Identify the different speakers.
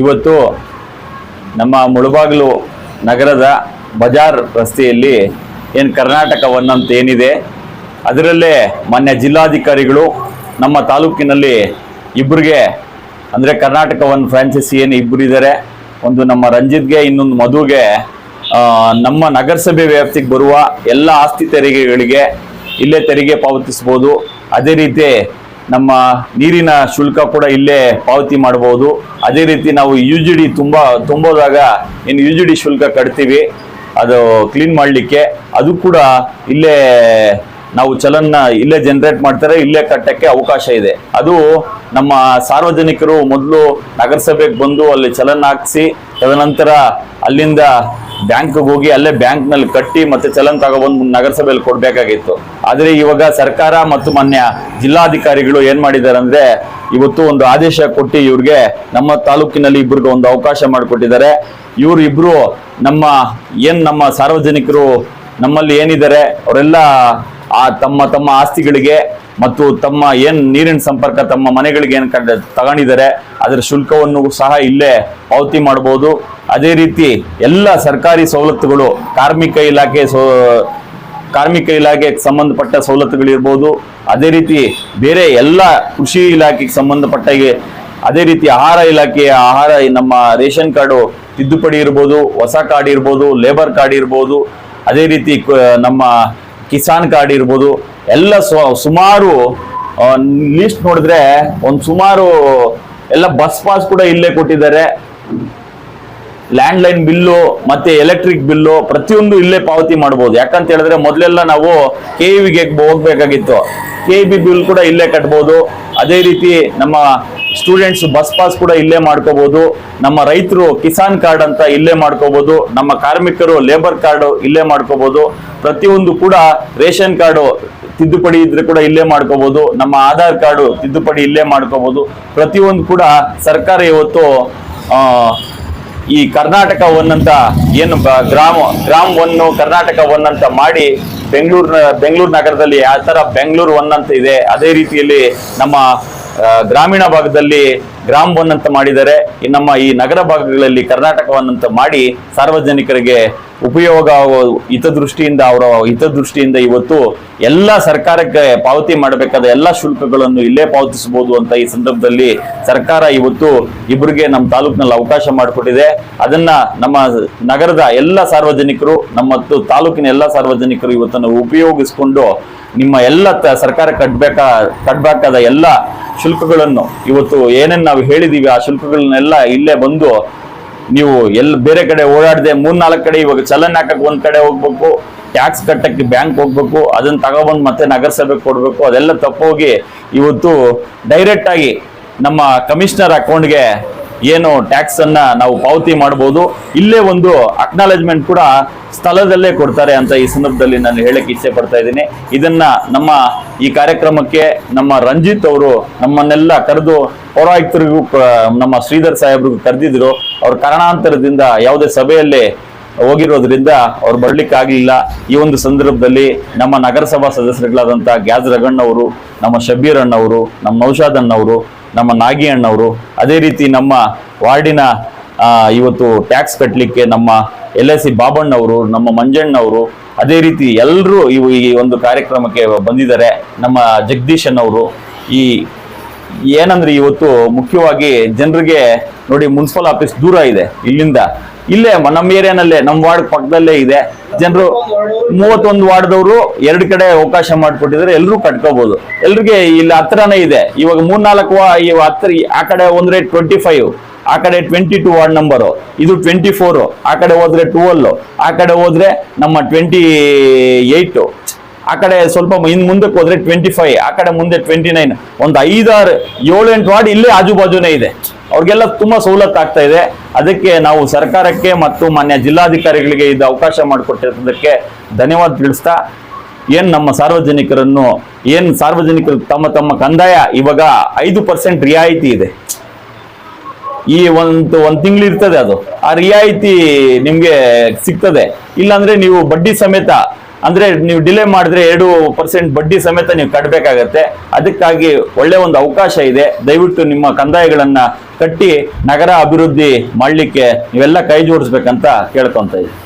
Speaker 1: ಇವತ್ತು ನಮ್ಮ ಮುಳಬಾಗಿಲು ನಗರದ ಬಜಾರ್ ರಸ್ತೆಯಲ್ಲಿ ಏನು ಕರ್ನಾಟಕ ಒನ್ ಅಂತ ಏನಿದೆ, ಅದರಲ್ಲೇ ಮಾನ್ಯ ಜಿಲ್ಲಾಧಿಕಾರಿಗಳು ನಮ್ಮ ತಾಲೂಕಿನಲ್ಲಿ ಇಬ್ಬರಿಗೆ ಅಂದರೆ ಕರ್ನಾಟಕ ಒನ್ ಫ್ರಾಂಚೈಸಿ ಏನು ಇಬ್ಬರಿದ್ದಾರೆ ಒಂದು ನಮ್ಮ ರಂಜಿತ್ಗೆ, ಇನ್ನೊಂದು ಮಧುಗೆ ನಮ್ಮ ನಗರಸಭೆ ವ್ಯಾಪ್ತಿಗೆ ಬರುವ ಎಲ್ಲ ಆಸ್ತಿ ತೆರಿಗೆಗಳಿಗೆ ಇಲ್ಲೇ ತೆರಿಗೆ ಪಾವತಿಸ್ಬೋದು ಅದೇ ರೀತಿ ನಮ್ಮ ನೀರಿನ ಶುಲ್ಕ ಕೂಡ ಇಲ್ಲೇ ಪಾವತಿ ಮಾಡಬಹುದು. ಅದೇ ರೀತಿ ನಾವು ಯು ಜಿ ಡಿ ತುಂಬ ತುಂಬೋದಾಗ ಏನು ಯು ಜಿ ಡಿ ಶುಲ್ಕ ಕಟ್ತೀವಿ. ಅದು ಕ್ಲೀನ್ ಮಾಡಲಿಕ್ಕೆ. ಅದು ಕೂಡ ಇಲ್ಲೇ ನಾವು ಚಲನ್ನ ಇಲ್ಲೇ ಜನರೇಟ್ ಮಾಡ್ತಾರೆ, ಇಲ್ಲೇ ಕಟ್ಟಕ್ಕೆ ಅವಕಾಶ ಇದೆ. ಅದು ನಮ್ಮ ಸಾರ್ವಜನಿಕರು ಮೊದಲು ನಗರಸಭೆಗೆ ಬಂದು ಅಲ್ಲಿ ಚಲನ್ ಹಾಕಿಸಿ ತದನಂತರ ಅಲ್ಲಿಂದ ಬ್ಯಾಂಕ್ಗೆ ಹೋಗಿ ಅಲ್ಲೇ ಬ್ಯಾಂಕ್ನಲ್ಲಿ ಕಟ್ಟಿ ಮತ್ತೆ ಚಲನ್ ತಗೊಬಂದು ನಗರಸಭೆಯಲ್ಲಿ ಕೊಡಬೇಕಾಗಿತ್ತು. ಆದರೆ ಇವಾಗ ಸರ್ಕಾರ ಮತ್ತು ಮಾನ್ಯ ಜಿಲ್ಲಾಧಿಕಾರಿಗಳು ಏನು ಮಾಡಿದ್ದಾರೆ ಅಂದ್ರೆ ಇವತ್ತು ಒಂದು ಆದೇಶ ಕೊಟ್ಟು ಇವ್ರಿಗೆ ನಮ್ಮ ತಾಲೂಕಿನಲ್ಲಿ ಇಬ್ಬರಿಗೆ ಒಂದು ಅವಕಾಶ ಮಾಡಿಕೊಟ್ಟಿದ್ದಾರೆ. ಇವರಿಬ್ಬರು ನಮ್ಮ ಏನು ನಮ್ಮ ಸಾರ್ವಜನಿಕರು ನಮ್ಮಲ್ಲಿ ಏನಿದ್ದಾರೆ, ಅವರೆಲ್ಲ ಆ ತಮ್ಮ ತಮ್ಮ ಆಸ್ತಿಗಳಿಗೆ ಮತ್ತು ತಮ್ಮ ಏನ್ ನೀರಿನ ಸಂಪರ್ಕ, ತಮ್ಮ ಮನೆಗಳಿಗೆ ಏನ್ ತಗೊಂಡಿದ್ದಾರೆ, ಅದರ ಶುಲ್ಕವನ್ನು ಸಹ ಇಲ್ಲೇ ಪಾವತಿ ಮಾಡಬಹುದು ಅದೇ ರೀತಿ ಎಲ್ಲ ಸರ್ಕಾರಿ ಸವಲತ್ತುಗಳು, ಕಾರ್ಮಿಕ ಇಲಾಖೆ ಸೋ, ಕಾರ್ಮಿಕ ಇಲಾಖೆಗೆ ಸಂಬಂಧಪಟ್ಟ ಸವಲತ್ತುಗಳಿರ್ಬೋದು. ಅದೇ ರೀತಿ ಬೇರೆ ಎಲ್ಲ ಕೃಷಿ ಇಲಾಖೆಗೆ ಸಂಬಂಧಪಟ್ಟ ಅದೇ ರೀತಿ ಆಹಾರ ಇಲಾಖೆಯ ಆಹಾರ, ನಮ್ಮ ರೇಷನ್ ಕಾರ್ಡು ತಿದ್ದುಪಡಿ ಇರ್ಬೋದು, ಹೊಸ ಕಾರ್ಡ್ ಇರ್ಬೋದು, ಲೇಬರ್ ಕಾರ್ಡ್ ಇರ್ಬೋದು. ಅದೇ ರೀತಿ ನಮ್ಮ ಕಿಸಾನ್ ಕಾರ್ಡ್ ಇರ್ಬೋದು. ಎಲ್ಲ ಸುಮಾರು ಲಿಸ್ಟ್ ನೋಡಿದ್ರೆ ಒಂದು ಸುಮಾರು ಎಲ್ಲ ಬಸ್ ಪಾಸ್ ಕೂಡ ಇಲ್ಲೇ ಕೊಟ್ಟಿದ್ದಾರೆ. ಲ್ಯಾಂಡ್ ಲೈನ್ ಬಿಲ್ಲು ಮತ್ತೆ ಎಲೆಕ್ಟ್ರಿಕ್ ಬಿಲ್ಲು ಪ್ರತಿಯೊಂದು ಇಲ್ಲೇ ಪಾವತಿ ಮಾಡಬಹುದು ಯಾಕಂತ ಹೇಳಿದ್ರೆ ಮೊದಲೆಲ್ಲ ನಾವು ಕೆ ವಿಗೆ ಹೋಗ್ಬೇಕಾಗಿತ್ತು. ಕೆ ಬಿ ಬಿಲ್ ಕೂಡ ಇಲ್ಲೇ ಕಟ್ಬೋದು. ಅದೇ ರೀತಿ ನಮ್ಮ ಸ್ಟೂಡೆಂಟ್ಸ್ ಬಸ್ ಪಾಸ್ ಕೂಡ ಇಲ್ಲೇ ಮಾಡ್ಕೋಬಹುದು ನಮ್ಮ ರೈತರು ಕಿಸಾನ್ ಕಾರ್ಡ್ ಅಂತ ಇಲ್ಲೇ ಮಾಡ್ಕೋಬಹುದು ನಮ್ಮ ಕಾರ್ಮಿಕರು ಲೇಬರ್ ಕಾರ್ಡ್ ಇಲ್ಲೇ ಮಾಡ್ಕೋಬಹುದು ಪ್ರತಿಯೊಂದು ಕೂಡ ರೇಷನ್ ಕಾರ್ಡು ತಿದ್ದುಪಡಿ ಇದ್ರೆ ಕೂಡ ಇಲ್ಲೇ ಮಾಡ್ಕೋಬಹುದು ನಮ್ಮ ಆಧಾರ್ ಕಾರ್ಡು ತಿದ್ದುಪಡಿ ಇಲ್ಲೇ ಮಾಡ್ಕೋಬಹುದು ಪ್ರತಿಯೊಂದು ಕೂಡ ಸರ್ಕಾರ ಇವತ್ತು ಈ ಕರ್ನಾಟಕ ಒನ್ ಅಂತ ಏನು ಗ್ರಾಮ ಗ್ರಾಮ ಒನ್ ಕರ್ನಾಟಕ ಒನ್ ಅಂತ ಮಾಡಿ ಬೆಂಗಳೂರು ಬೆಂಗಳೂರು ನಗರದಲ್ಲಿ ಆ ಥರ ಬೆಂಗಳೂರು ಒನ್ ಅಂತ ಇದೆ. ಅದೇ ರೀತಿಯಲ್ಲಿ ನಮ್ಮ ಗ್ರಾಮೀಣ ಭಾಗದಲ್ಲಿ ಗ್ರಾಮ್ ಮಾಡಿದರೆ ನಮ್ಮ ಈ ನಗರ ಭಾಗಗಳಲ್ಲಿ ಕರ್ನಾಟಕವನ್ನಂತ ಮಾಡಿ ಸಾರ್ವಜನಿಕರಿಗೆ ಉಪಯೋಗ ಹಿತದೃಷ್ಟಿಯಿಂದ, ಅವರ ಹಿತದೃಷ್ಟಿಯಿಂದ ಇವತ್ತು ಎಲ್ಲ ಸರ್ಕಾರಕ್ಕೆ ಪಾವತಿ ಮಾಡಬೇಕಾದ ಎಲ್ಲ ಶುಲ್ಕಗಳನ್ನು ಇಲ್ಲೇ ಪಾವತಿಸಬಹುದು ಅಂತ ಈ ಸಂದರ್ಭದಲ್ಲಿ ಸರ್ಕಾರ ಇವತ್ತು ಇಬ್ಬರಿಗೆ ನಮ್ಮ ತಾಲೂಕಿನಲ್ಲಿ ಅವಕಾಶ ಮಾಡಿಕೊಟ್ಟಿದೆ. ಅದನ್ನ ನಮ್ಮ ನಗರದ ಎಲ್ಲ ಸಾರ್ವಜನಿಕರು ನಮ್ಮ ತಾಲೂಕಿನ ಎಲ್ಲ ಸಾರ್ವಜನಿಕರು ಇವತ್ತನ್ನು ಉಪಯೋಗಿಸಿಕೊಂಡು ನಿಮ್ಮ ಎಲ್ಲ ಸರ್ಕಾರ ಕಟ್ಟಬೇಕಾ ಕಟ್ಟಬೇಕಾದ ಎಲ್ಲ ಶುಲ್ಕಗಳನ್ನು ಇವತ್ತು ಏನೇನು ನಾವು ಹೇಳಿದೀವಿ, ಆ ಶುಲ್ಕಗಳನ್ನೆಲ್ಲ ಇಲ್ಲೇ ಬಂದು ನೀವು ಎಲ್ಲ ಬೇರೆ ಕಡೆ ಓಡಾಡದೆ ಮೂರ್ನಾಲ್ಕು ಕಡೆ ಇವಾಗ ಚಲನ್ ಹಾಕಕ್ಕೆ ಒಂದ್ ಕಡೆ ಹೋಗ್ಬೇಕು ಟ್ಯಾಕ್ಸ್ ಕಟ್ಟಕ್ಕೆ ಬ್ಯಾಂಕ್ ಹೋಗ್ಬೇಕು, ಅದನ್ನ ತಗೊಬಂದು ಮತ್ತೆ ನಗರಸಭೆಗೆ ಕೊಡ್ಬೇಕು, ಅದೆಲ್ಲ ತಪ್ಪೋಗಿ ಇವತ್ತು ಡೈರೆಕ್ಟ್ ಆಗಿ ನಮ್ಮ ಕಮಿಷನರ್ ಅಕೌಂಟ್ಗೆ ಏನು ಟ್ಯಾಕ್ಸ್ ಅನ್ನ ನಾವು ಪಾವತಿ ಮಾಡಬಹುದು ಇಲ್ಲೇ ಒಂದು ಅಕ್ನಾಲೆಜ್ಮೆಂಟ್ ಕೂಡ ಸ್ಥಳದಲ್ಲೇ ಕೊಡ್ತಾರೆ ಅಂತ ಈ ಸಂದರ್ಭದಲ್ಲಿ ನಾನು ಹೇಳಕ್ಕೆ ಇಚ್ಛೆ ಪಡ್ತಾ ಇದ್ದೀನಿ. ಇದನ್ನ ನಮ್ಮ ಈ ಕಾರ್ಯಕ್ರಮಕ್ಕೆ ನಮ್ಮ ರಂಜಿತ್ ಅವರು ನಮ್ಮನ್ನೆಲ್ಲ ಕರೆದು ಪೌರಾಯುಕ್ತರಿಗೂ ನಮ್ಮ ಶ್ರೀಧರ್ ಸಾಹೇಬ್ರಿಗೂ ಕರೆದಿದ್ರು. ಅವ್ರ ಕಾರಣಾಂತರದಿಂದ ಯಾವುದೇ ಸಭೆಯಲ್ಲಿ ಹೋಗಿರೋದ್ರಿಂದ ಅವ್ರು ಬರ್ಲಿಕ್ಕೆ ಆಗ್ಲಿಲ್ಲ ಈ ಒಂದು ಸಂದರ್ಭದಲ್ಲಿ ನಮ್ಮ ನಗರಸಭಾ ಸದಸ್ಯರುಗಳಾದಂಥ ಗ್ಯಾಸ್ ರಗಣ್ಣವರು ನಮ್ಮ ಶಬೀರ್ ಅಣ್ಣವರು ನಮ್ಮ ನೌಷಾದ್ ಅಣ್ಣವರು ನಮ್ಮ ನಾಗಿ ಅಣ್ಣವರು ಅದೇ ರೀತಿ ನಮ್ಮ ವಾರ್ಡಿನ ಇವತ್ತು ಟ್ಯಾಕ್ಸ್ ಕಟ್ಟಲಿಕ್ಕೆ ನಮ್ಮ ಎಲ್ ಎಸ್ ಸಿ ಬಾಬಣ್ಣವರು, ನಮ್ಮ ಮಂಜಣ್ಣವರು, ಅದೇ ರೀತಿ ಎಲ್ಲರೂ ಇವು ಈ ಒಂದು ಕಾರ್ಯಕ್ರಮಕ್ಕೆ ಬಂದಿದ್ದಾರೆ. ನಮ್ಮ ಜಗದೀಶನ್ ಅವರು ಈ ಏನಂದ್ರೆ ಇವತ್ತು ಮುಖ್ಯವಾಗಿ ಜನರಿಗೆ ನೋಡಿ ಮುನ್ಸಿಪಲ್ ಆಫೀಸ್ ದೂರ ಇದೆ ಇಲ್ಲಿಂದ. ಇಲ್ಲೇ ನಮ್ಮ ಏರಿಯಾನಲ್ಲೇ, ನಮ್ಮ ವಾರ್ಡ್ ಪಕ್ಕದಲ್ಲೇ ಇದೆ. ಜನರು ಮೂವತ್ತೊಂದು ವಾರ್ಡ್ದವರು ಎರಡು ಕಡೆ ಅವಕಾಶ ಮಾಡಿಕೊಟ್ಟಿದ್ರೆ ಎಲ್ಲರೂ ಕಟ್ಕೋಬಹುದು ಎಲ್ರಿಗೆ ಇಲ್ಲಿ ಹತ್ರನೇ ಇದೆ. ಇವಾಗ ಮೂರ್ನಾಲ್ಕು ಹತ್ರ ಆ ಕಡೆ ಒಂದ್ರೆ ಟ್ವೆಂಟಿ ಫೈವ್ ಆ ಕಡೆ ಟ್ವೆಂಟಿ ಟು ವಾರ್ಡ್ ನಂಬರು. ಇದು ಟ್ವೆಂಟಿ ಫೋರ್ ಆ ಕಡೆ ಹೋದ್ರೆ ಟುವೆಲ್ ಆ ಕಡೆ ಹೋದ್ರೆ ನಮ್ಮ ಟ್ವೆಂಟಿ ಏಯ್ಟು ಆ ಕಡೆ ಸ್ವಲ್ಪ ಇನ್ ಮುಂದಕ್ಕೆ ಹೋದ್ರೆ ಟ್ವೆಂಟಿ ಫೈವ್ ಆ ಕಡೆ ಮುಂದೆ ಟ್ವೆಂಟಿ ನೈನ್ ಒಂದು ಐದಾರು ಏಳು ಎಂಟು ವಾರ್ಡ್ ಇಲ್ಲೇ ಆಜು ಬಾಜುನೇ ಇದೆ. ಅವ್ರಿಗೆಲ್ಲ ತುಂಬಾ ಸವಲತ್ತು ಆಗ್ತಾ ಇದೆ. ಅದಕ್ಕೆ ನಾವು ಸರ್ಕಾರಕ್ಕೆ ಮತ್ತು ಮಾನ್ಯ ಜಿಲ್ಲಾಧಿಕಾರಿಗಳಿಗೆ ಇದು ಅವಕಾಶ ಮಾಡಿಕೊಟ್ಟಿರೋದಕ್ಕೆ ಧನ್ಯವಾದ ತಿಳಿಸ್ತಾ, ಏನು ನಮ್ಮ ಸಾರ್ವಜನಿಕರನ್ನು, ಏನು ಸಾರ್ವಜನಿಕರು ತಮ್ಮ ತಮ್ಮ ಕಂದಾಯ ಇವಾಗ ಐದು ಪರ್ಸೆಂಟ್ ರಿಯಾಯಿತಿ ಇದೆ. ಈ ಒಂದು ಒಂದು ತಿಂಗಳು ಇರ್ತದೆ ಅದು. ಆ ರಿಯಾಯಿತಿ ನಿಮಗೆ ಸಿಗ್ತದೆ. ಇಲ್ಲಾಂದ್ರೆ ನೀವು ಬಡ್ಡಿ ಸಮೇತ ಅಂದ್ರೆ ನೀವು ಡಿಲೇ ಮಾಡಿದ್ರೆ ಎರಡು ಪರ್ಸೆಂಟ್ ಬಡ್ಡಿ ಸಮೇತ ನೀವು ಕಟ್ಟಬೇಕಾಗತ್ತೆ ಅದಕ್ಕಾಗಿ ಒಳ್ಳೆ ಒಂದು ಅವಕಾಶ ಇದೆ. ದಯವಿಟ್ಟು ನಿಮ್ಮ ಕಂದಾಯಗಳನ್ನ ಕಟ್ಟಿ ನಗರ ಅಭಿವೃದ್ಧಿ ಮಾಡಲಿಕ್ಕೆ ನೀವೆಲ್ಲ ಕೈ ಜೋಡಿಸ್ಬೇಕಂತ ಕೇಳ್ಕೊತ ಇದ್ದೀನಿ.